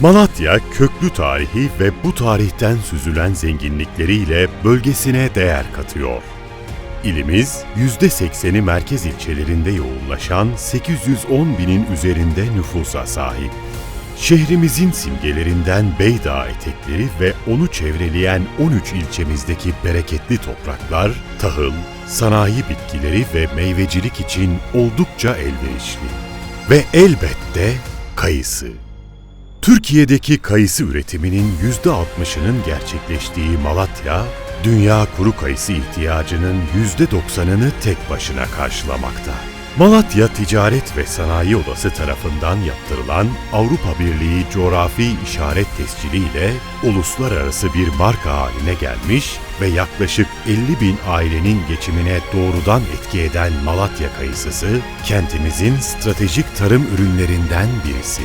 Malatya köklü tarihi ve bu tarihten süzülen zenginlikleriyle bölgesine değer katıyor. İlimiz %80'i merkez ilçelerinde yoğunlaşan 810 binin üzerinde nüfusa sahip. Şehrimizin simgelerinden Beydağ etekleri ve onu çevreleyen 13 ilçemizdeki bereketli topraklar, tahıl, sanayi bitkileri ve meyvecilik için oldukça elverişli. Ve elbette kayısı. Türkiye'deki kayısı üretiminin %60'ının gerçekleştiği Malatya, dünya kuru kayısı ihtiyacının %90'ını tek başına karşılamakta. Malatya Ticaret ve Sanayi Odası tarafından yaptırılan Avrupa Birliği coğrafi işaret tescili ile uluslararası bir marka haline gelmiş ve yaklaşık 50 bin ailenin geçimine doğrudan etki eden Malatya kayısısı, kentimizin stratejik tarım ürünlerinden birisi.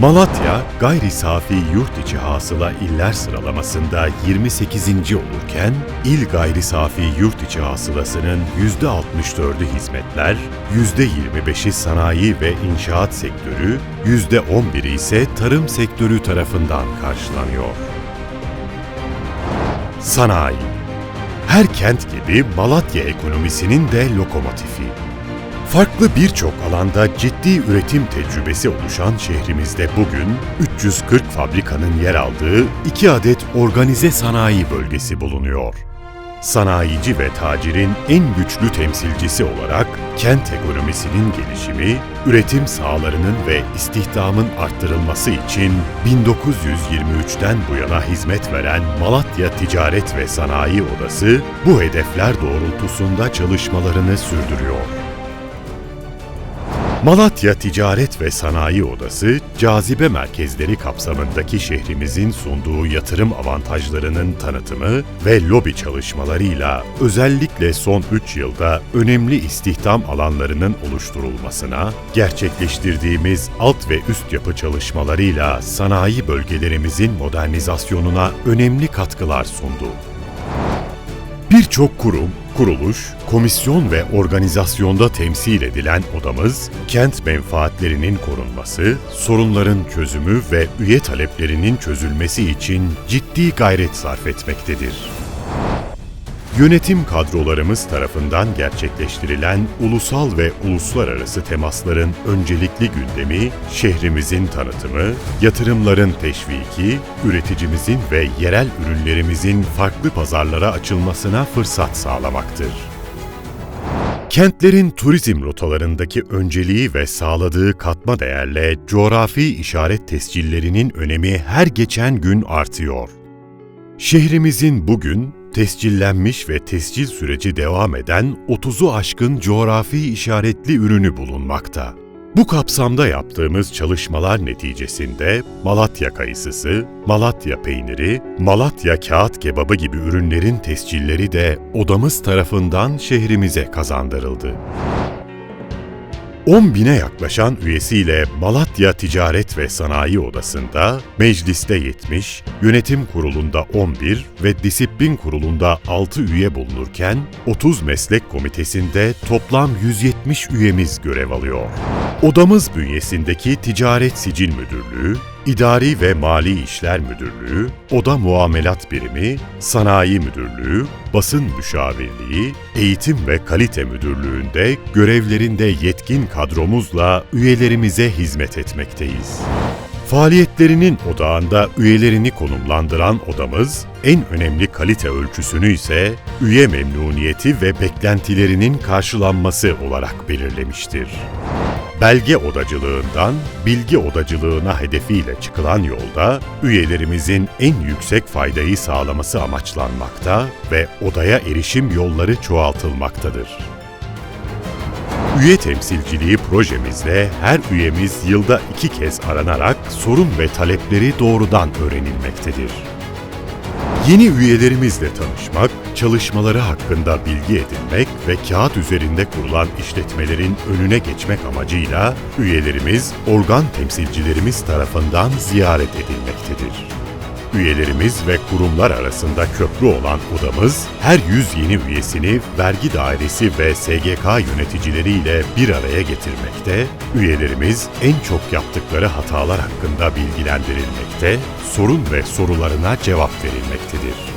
Malatya, gayri safi yurt içi hasıla iller sıralamasında 28. olurken, il gayri safi yurt içi hasılasının %64'ü hizmetler, %25'i sanayi ve inşaat sektörü, %11'i ise tarım sektörü tarafından karşılanıyor. Sanayi Her kent gibi Malatya ekonomisinin de lokomotifi. Farklı birçok alanda ciddi üretim tecrübesi oluşan şehrimizde bugün 340 fabrikanın yer aldığı iki adet organize sanayi bölgesi bulunuyor. Sanayici ve tacirin en güçlü temsilcisi olarak kent ekonomisinin gelişimi, üretim sahalarının ve istihdamın arttırılması için 1923'ten bu yana hizmet veren Malatya Ticaret ve Sanayi Odası bu hedefler doğrultusunda çalışmalarını sürdürüyor. Malatya Ticaret ve Sanayi Odası, cazibe merkezleri kapsamındaki şehrimizin sunduğu yatırım avantajlarının tanıtımı ve lobi çalışmalarıyla özellikle son 3 yılda önemli istihdam alanlarının oluşturulmasına, gerçekleştirdiğimiz alt ve üst yapı çalışmalarıyla sanayi bölgelerimizin modernizasyonuna önemli katkılar sundu. Birçok kurum, kuruluş, komisyon ve organizasyonda temsil edilen odamız, kent menfaatlerinin korunması, sorunların çözümü ve üye taleplerinin çözülmesi için ciddi gayret sarf etmektedir. Yönetim kadrolarımız tarafından gerçekleştirilen ulusal ve uluslararası temasların öncelikli gündemi, şehrimizin tanıtımı, yatırımların teşviki, üreticimizin ve yerel ürünlerimizin farklı pazarlara açılmasına fırsat sağlamaktır. Kentlerin turizm rotalarındaki önceliği ve sağladığı katma değerle coğrafi işaret tescillerinin önemi her geçen gün artıyor. Şehrimizin bugün tescillenmiş ve tescil süreci devam eden 30'u aşkın coğrafi işaretli ürünü bulunmakta. Bu kapsamda yaptığımız çalışmalar neticesinde Malatya kayısısı, Malatya peyniri, Malatya kağıt kebabı gibi ürünlerin tescilleri de odamız tarafından şehrimize kazandırıldı. 10 bine yaklaşan üyesiyle Malatya Ticaret ve Sanayi Odası'nda mecliste 70, yönetim kurulunda 11 ve disiplin kurulunda 6 üye bulunurken 30 meslek komitesinde toplam 170 üyemiz görev alıyor. Odamız bünyesindeki Ticaret Sicil Müdürlüğü, İdari ve Mali İşler Müdürlüğü, Oda Muamelat Birimi, Sanayi Müdürlüğü, Basın Müşavirliği, Eğitim ve Kalite Müdürlüğü'nde görevlerinde yetkin kadromuzla üyelerimize hizmet etmekteyiz. Faaliyetlerinin odağında üyelerini konumlandıran odamız, en önemli kalite ölçüsünü ise üye memnuniyeti ve beklentilerinin karşılanması olarak belirlemiştir. Belge odacılığından bilgi odacılığına hedefiyle çıkılan yolda üyelerimizin en yüksek faydayı sağlaması amaçlanmakta ve odaya erişim yolları çoğaltılmaktadır. Üye temsilciliği projemizde her üyemiz yılda iki kez aranarak sorun ve talepleri doğrudan öğrenilmektedir. Yeni üyelerimizle tanışmak, çalışmaları hakkında bilgi edinmek ve kağıt üzerinde kurulan işletmelerin önüne geçmek amacıyla üyelerimiz organ temsilcilerimiz tarafından ziyaret edilmektedir. Üyelerimiz ve kurumlar arasında köprü olan odamız, her 100 yeni üyesini vergi dairesi ve SGK yöneticileriyle bir araya getirmekte, üyelerimiz en çok yaptıkları hatalar hakkında bilgilendirilmekte, sorun ve sorularına cevap verilmektedir.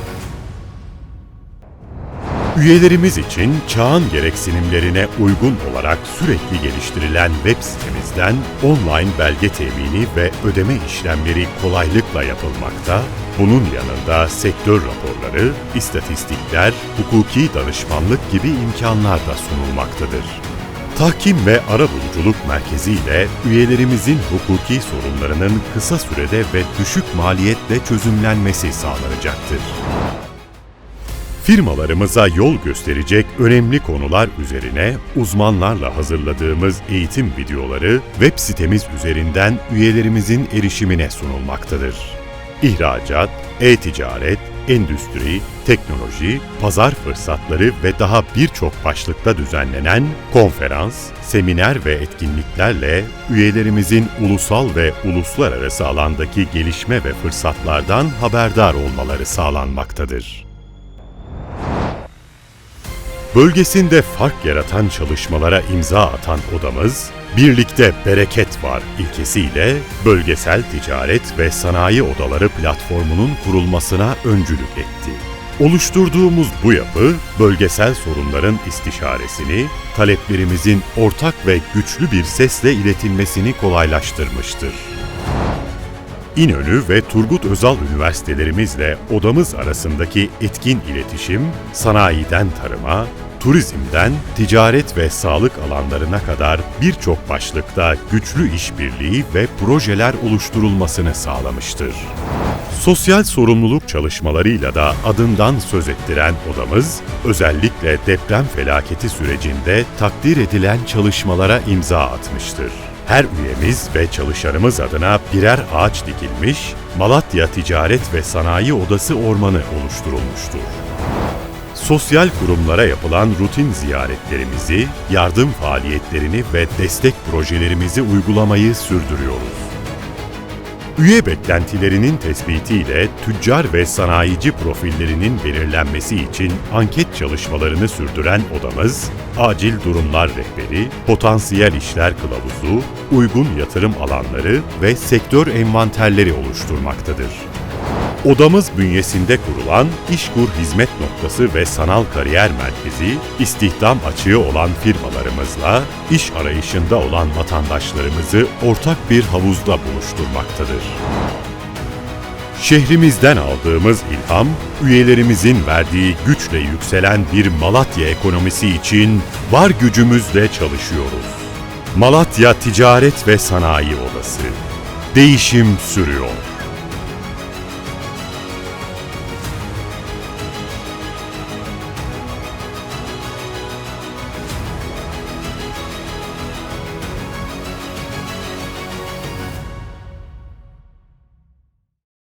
Üyelerimiz için çağın gereksinimlerine uygun olarak sürekli geliştirilen web sitemizden online belge temini ve ödeme işlemleri kolaylıkla yapılmakta, bunun yanında sektör raporları, istatistikler, hukuki danışmanlık gibi imkanlar da sunulmaktadır. Tahkim ve Arabuluculuk Merkezi ile üyelerimizin hukuki sorunlarının kısa sürede ve düşük maliyetle çözümlenmesi sağlanacaktır firmalarımıza yol gösterecek önemli konular üzerine uzmanlarla hazırladığımız eğitim videoları web sitemiz üzerinden üyelerimizin erişimine sunulmaktadır. İhracat, e-ticaret, endüstri, teknoloji, pazar fırsatları ve daha birçok başlıkta düzenlenen konferans, seminer ve etkinliklerle üyelerimizin ulusal ve uluslararası alandaki gelişme ve fırsatlardan haberdar olmaları sağlanmaktadır bölgesinde fark yaratan çalışmalara imza atan odamız, Birlikte Bereket Var ilkesiyle bölgesel ticaret ve sanayi odaları platformunun kurulmasına öncülük etti. Oluşturduğumuz bu yapı, bölgesel sorunların istişaresini, taleplerimizin ortak ve güçlü bir sesle iletilmesini kolaylaştırmıştır. İnönü ve Turgut Özal üniversitelerimizle odamız arasındaki etkin iletişim, sanayiden tarıma, turizmden ticaret ve sağlık alanlarına kadar birçok başlıkta güçlü işbirliği ve projeler oluşturulmasını sağlamıştır. Sosyal sorumluluk çalışmalarıyla da adından söz ettiren odamız, özellikle deprem felaketi sürecinde takdir edilen çalışmalara imza atmıştır. Her üyemiz ve çalışanımız adına birer ağaç dikilmiş, Malatya Ticaret ve Sanayi Odası Ormanı oluşturulmuştur sosyal kurumlara yapılan rutin ziyaretlerimizi, yardım faaliyetlerini ve destek projelerimizi uygulamayı sürdürüyoruz. Üye beklentilerinin tespitiyle tüccar ve sanayici profillerinin belirlenmesi için anket çalışmalarını sürdüren odamız, acil durumlar rehberi, potansiyel işler kılavuzu, uygun yatırım alanları ve sektör envanterleri oluşturmaktadır. Odamız bünyesinde kurulan İşkur Hizmet Noktası ve Sanal Kariyer Merkezi, istihdam açığı olan firmalarımızla iş arayışında olan vatandaşlarımızı ortak bir havuzda buluşturmaktadır. Şehrimizden aldığımız ilham, üyelerimizin verdiği güçle yükselen bir Malatya ekonomisi için var gücümüzle çalışıyoruz. Malatya Ticaret ve Sanayi Odası. Değişim sürüyor.